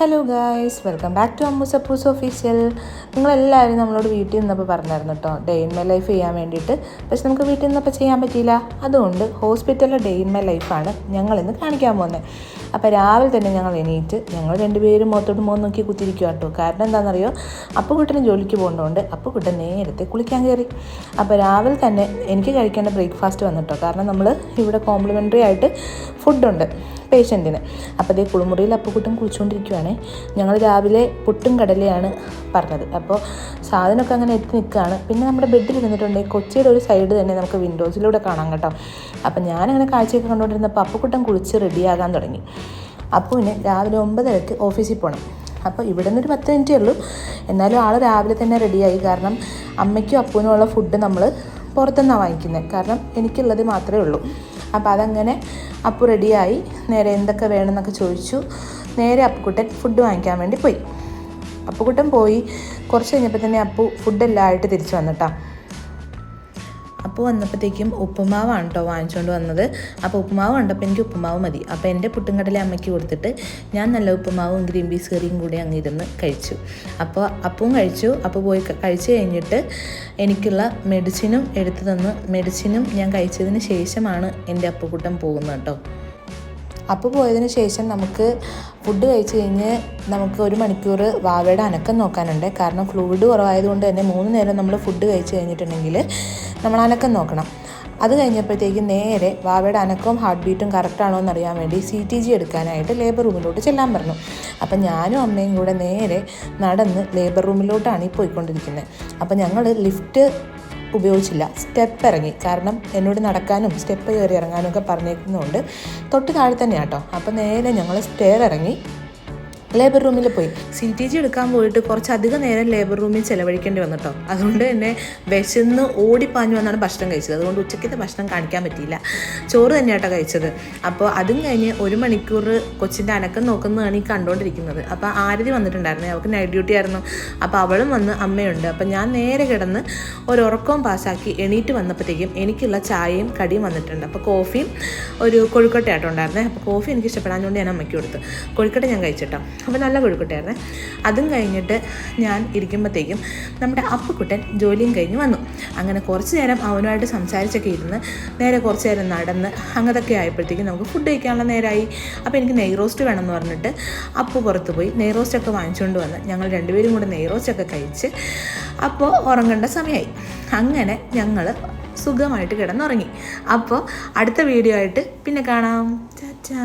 Hello guys welcome back to Ammu Sappu's official നിങ്ങളെല്ലാവരും നമ്മളോട് വീട്ടിൽ നിന്നപ്പോൾ പറഞ്ഞായിരുന്നു കേട്ടോ ഡേ ഇൻ മൈ ലൈഫ് ചെയ്യാൻ വേണ്ടിയിട്ട്. പക്ഷെ നമുക്ക് വീട്ടിൽ നിന്നപ്പോൾ ചെയ്യാൻ പറ്റിയില്ല. അതുകൊണ്ട് ഹോസ്പിറ്റലിലെ ഡേ ഇൻ മൈ ലൈഫാണ് ഞങ്ങൾ ഇന്ന് കാണിക്കാൻ പോകുന്നത്. അപ്പോൾ രാവിലെ തന്നെ ഞങ്ങൾ എണീറ്റ് ഞങ്ങൾ രണ്ടുപേരും മുഖത്തോട്ട് മുഖം നോക്കി കുത്തിരിക്കുക കേട്ടോ കാരണം എന്താണെന്നറിയോ? അപ്പുകുട്ടന് ജോലിക്ക് പോകുന്നതുകൊണ്ട് അപ്പുകുട്ടൻ നേരത്തെ കുളിക്കാൻ കയറി. അപ്പോൾ രാവിലെ തന്നെ എനിക്ക് കഴിക്കേണ്ട ബ്രേക്ക്ഫാസ്റ്റ് വന്നിട്ടോ. കാരണം നമ്മൾ ഇവിടെ കോംപ്ലിമെന്ററി ആയിട്ട് ഫുഡുണ്ട് പേഷ്യന്റിന് അപ്പോൾ അതേ കുളിമുറിയിൽ അപ്പുകുട്ടും കുളിച്ചുകൊണ്ടിരിക്കുവാണേ ഞങ്ങൾ രാവിലെ പുട്ടും കടലയാണ് പറഞ്ഞത്. അപ്പോൾ സാധനമൊക്കെ അങ്ങനെ എത്തി നിൽക്കുകയാണ് പിന്നെ നമ്മുടെ ബെഡിൽ ഇരുന്നിട്ടുണ്ടെങ്കിൽ കൊച്ചിയുടെ ഒരു സൈഡ് തന്നെ നമുക്ക് വിൻഡോസിലൂടെ കാണാം കേട്ടോ. അപ്പോൾ ഞാനങ്ങനെ കാഴ്ചയൊക്കെ കണ്ടുകൊണ്ടിരുന്നപ്പോൾ അപ്പുക്കുട്ടം കുളിച്ച് റെഡിയാകാൻ തുടങ്ങി. അപ്പുവിന് രാവിലെ ഒമ്പതരക്ക് ഓഫീസിൽ പോകണം അപ്പോൾ ഇവിടെ നിന്നൊരു പത്ത് മിനിറ്റേ ഉള്ളൂ. എന്നാലും ആൾ രാവിലെ തന്നെ റെഡിയായി കാരണം അമ്മയ്ക്കും അപ്പൂനും ഉള്ള ഫുഡ് നമ്മൾ പുറത്തുനിന്നാണ് വാങ്ങിക്കുന്നത് കാരണം എനിക്കുള്ളത് മാത്രമേ ഉള്ളൂ. അപ്പോൾ അതങ്ങനെ അപ്പു റെഡിയായി. നേരെ എന്തൊക്കെ വേണമെന്നൊക്കെ ചോദിച്ചു. നേരെ അപ്പുക്കുട്ടൻ ഫുഡ് വാങ്ങിക്കാൻ വേണ്ടി പോയി. അപ്പുക്കുട്ടൻ പോയി. കുറച്ച് കഴിഞ്ഞപ്പോൾ തന്നെ അപ്പു ഫുഡെല്ലാം ആയിട്ട് തിരിച്ചു വന്നിട്ടാ അപ്പോൾ വന്നപ്പോഴത്തേക്കും ഉപ്പുമാവാണ് കേട്ടോ വാങ്ങിച്ചുകൊണ്ട് വന്നത്. അപ്പോൾ ഉപ്പുമാവ് കണ്ടപ്പോൾ എനിക്ക് ഉപ്പുമാവ് മതി. അപ്പോൾ എന്റെ പുട്ടുംകടല അമ്മയ്ക്ക് കൊടുത്തിട്ട് ഞാൻ നല്ല ഉപ്പുമാവും ഗ്രീൻ പീസ് കറിയും കൂടി അങ്ങ് ഇരുന്ന് കഴിച്ചു. അപ്പോൾ അപ്പവും കഴിച്ചു. അപ്പോൾ പോയി കഴിച്ച് കഴിഞ്ഞിട്ട് എനിക്കുള്ള മെഡിസിനും എടുത്തു തന്ന്. മെഡിസിനും ഞാൻ കഴിച്ചതിന് ശേഷമാണ് എന്റെ അപ്പുക്കുട്ടൻ പോകുന്നത് കേട്ടോ. അപ്പോൾ പോയതിന് ശേഷം നമുക്ക് ഫുഡ് കഴിച്ച് കഴിഞ്ഞ് നമുക്ക് ഒരു മണിക്കൂർ വാവയുടെ അനക്കം നോക്കാനുണ്ട്. കാരണം ഫ്ലൂയിഡ് കുറവായതുകൊണ്ട് തന്നെ മൂന്ന് നേരം നമ്മൾ ഫുഡ് കഴിച്ച് കഴിഞ്ഞിട്ടുണ്ടെങ്കിൽ നമ്മൾ അനക്കം നോക്കണം. അത് കഴിഞ്ഞപ്പോഴത്തേക്കും നേരെ വാവയുടെ അനക്കവും ഹാർട്ട് ബീറ്റും കറക്റ്റാണോ എന്ന് അറിയാൻ വേണ്ടി സി ടി ജി എടുക്കാനായിട്ട് ലേബർ റൂമിലോട്ട് ചെല്ലാൻ പറഞ്ഞു. അപ്പം ഞാനും അമ്മയും കൂടെ നേരെ നടന്ന് ലേബർ റൂമിലോട്ടാണ് ഈ പോയിക്കൊണ്ടിരിക്കുന്നത് അപ്പം ഞങ്ങൾ ലിഫ്റ്റ് ഉപയോഗിച്ചില്ല സ്റ്റെപ്പ് ഇറങ്ങി. കാരണം എന്നോട് നടക്കാനും സ്റ്റെപ്പ് കയറി ഇറങ്ങാനും ഒക്കെ പറഞ്ഞേക്കുന്നതുകൊണ്ട് തൊട്ട് താഴെ തന്നെയാട്ടോ. അപ്പം നേരെ ഞങ്ങൾ സ്റ്റെയർ ഇറങ്ങി. ലേബർ റൂമിൽ പോയി. സി ടി ജി എടുക്കാൻ പോയിട്ട് കുറച്ചധികം നേരം ലേബർ റൂമിൽ ചിലവഴിക്കേണ്ടി വന്നിട്ടോ അതുകൊണ്ട് തന്നെ വിശന്ന് ഓടിപ്പാഞ്ഞു വന്നാണ് ഭക്ഷണം കഴിച്ചത്. അതുകൊണ്ട് ഉച്ചയ്ക്കത്തെ ഭക്ഷണം കാണിക്കാൻ പറ്റിയില്ല. ചോറ് തന്നെയാട്ടോ കഴിച്ചത്. അപ്പോൾ അതും കഴിഞ്ഞ് ഒരു മണിക്കൂർ കൊച്ചിന്റെ അനക്കം നോക്കുന്നതാണ് ഈ കണ്ടുകൊണ്ടിരിക്കുന്നത് അപ്പോൾ ആരതി വന്നിട്ടുണ്ടായിരുന്നു. അവൾക്ക് നൈറ്റ് ഡ്യൂട്ടി ആയിരുന്നു. അപ്പോൾ അവളും വന്ന് അമ്മയുണ്ട്. അപ്പോൾ ഞാൻ നേരെ കിടന്ന് ഒരു ഉറക്കവും പാസ്സാക്കി എണീറ്റ് വന്നപ്പോഴത്തേക്കും എനിക്കുള്ള ചായയും കടിയും വന്നിട്ടുണ്ട്. അപ്പോൾ കോഫിയും ഒരു കൊഴുക്കട്ടയായിട്ടുണ്ടായിരുന്നേ അപ്പോൾ കോഫി എനിക്ക് ഇഷ്ടപ്പെടാഞ്ഞുകൊണ്ട് ഞാൻ അമ്മയ്ക്ക് കൊടുത്തു. കൊഴുക്കട്ട ഞാൻ കഴിച്ചിട്ടോ അപ്പോൾ നല്ല കൊഴുക്കട്ടയായിരുന്നേ അതും കഴിഞ്ഞിട്ട് ഞാൻ ഇരിക്കുമ്പോഴത്തേക്കും നമ്മുടെ അപ്പുക്കുട്ടൻ ജോലിയും കഴിഞ്ഞ് വന്നു. അങ്ങനെ കുറച്ച് നേരം അവനുമായിട്ട് സംസാരിച്ചൊക്കെ ഇരുന്ന് നേരെ കുറച്ച് നേരം നടന്ന് അങ്ങനത്തൊക്കെ ആയപ്പോഴത്തേക്കും നമുക്ക് ഫുഡ് കഴിക്കാനുള്ള നേരമായി അപ്പോൾ എനിക്ക് നെയ് റോസ്റ്റ് വേണമെന്ന് പറഞ്ഞിട്ട് അപ്പു പുറത്ത് പോയി നെയ് റോസ്റ്റൊക്കെ വാങ്ങിച്ചുകൊണ്ട് വന്ന് ഞങ്ങൾ രണ്ടുപേരും കൂടെ നെയ് റോസ്റ്റൊക്കെ കഴിച്ച് അപ്പോൾ ഉറങ്ങേണ്ട സമയമായി. അങ്ങനെ ഞങ്ങൾ സുഖമായിട്ട് കിടന്നുറങ്ങി. അപ്പോൾ അടുത്ത വീഡിയോ ആയിട്ട് പിന്നെ കാണാം. ചാച്ചാ